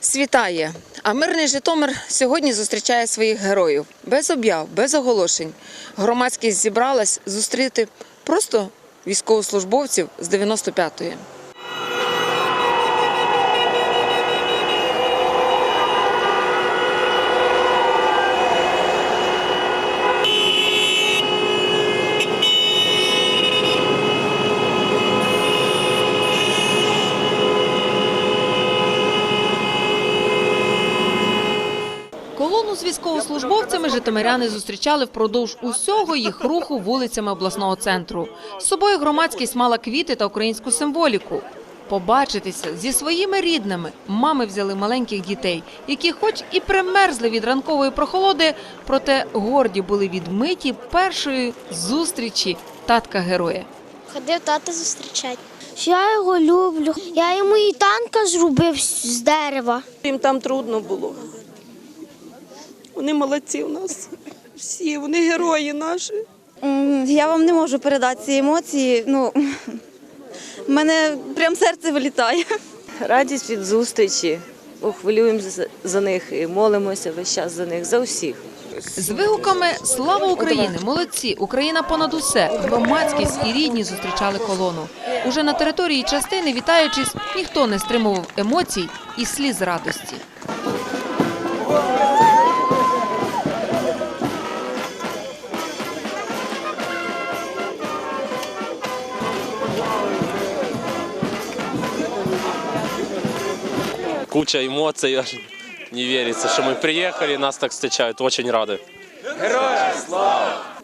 Світає, а мирний Житомир сьогодні зустрічає своїх героїв без об'яв, без оголошень. Громадськість зібралась зустріти просто військовослужбовців з 95-ї. Колону з військовослужбовцями житомиряни зустрічали впродовж усього їх руху вулицями обласного центру. З собою громадськість мала квіти та українську символіку. Побачитися зі своїми рідними мами взяли маленьких дітей, які, хоч і примерзли від ранкової прохолоди, проте горді були від миті першої зустрічі татка героя. Ходив тата зустрічати. Я його люблю. Я йому і танка зробив з дерева. Їм там трудно було. Вони молодці у нас. Всі, вони герої наші. Я вам не можу передати ці емоції. Ну, в мене прям серце вилітає. Радість від зустрічі. За- за них і молимося весь час за них, за усіх. З вигуками Слава Україні! Молодці! Україна понад усе! Громадськість і рідні зустрічали колону. Уже на території частини, вітаючись, ніхто не стримував емоцій і сліз радості. куча эмоций, аж не верится, что мы приехали, нас так встречают, очень рады.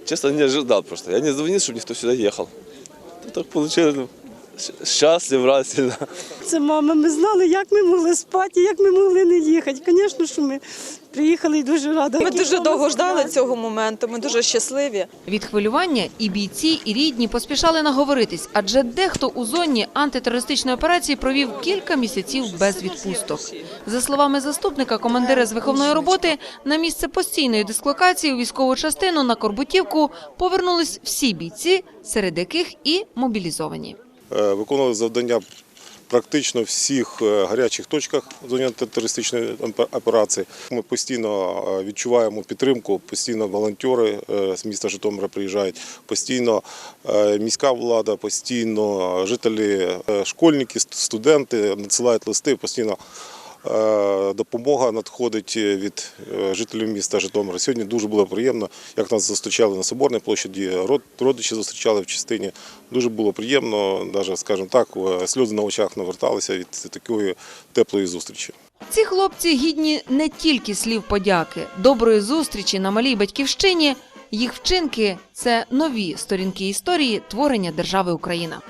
Честно, не ожидал просто. Я не звонил, чтобы никто сюда ехал. Ну, так получилось. щ- Счастлив, радостно. Це мама, ми знали, як ми могли спати, як ми могли не їхати. Звісно, що ми приїхали і дуже раді. Ми дуже довго ждали цього моменту. Ми дуже щасливі. Від хвилювання і бійці, і рідні поспішали наговоритись, адже дехто у зоні антитерористичної операції провів кілька місяців без відпусток. За словами заступника командира з виховної роботи, на місце постійної дислокації у військову частину на Корбутівку повернулись всі бійці, серед яких і мобілізовані. Е, виконували завдання практично всіх е, гарячих точках зоні антитерористичної операції. Ми постійно е, відчуваємо підтримку, постійно волонтери з міста Житомира приїжджають, постійно міська влада, постійно жителі, школьники, студенти надсилають листи, постійно допомога надходить від е, жителів міста Житомира. Сьогодні дуже було приємно, як нас зустрічали на Соборній площаді, род- родичі зустрічали в частині. Дуже було приємно, навіть, скажімо так, е, сльози на очах наверталися від такої теплої зустрічі. Ці хлопці гідні не тільки слів подяки, доброї зустрічі на малій батьківщині. Їх вчинки це нові сторінки історії творення держави Україна.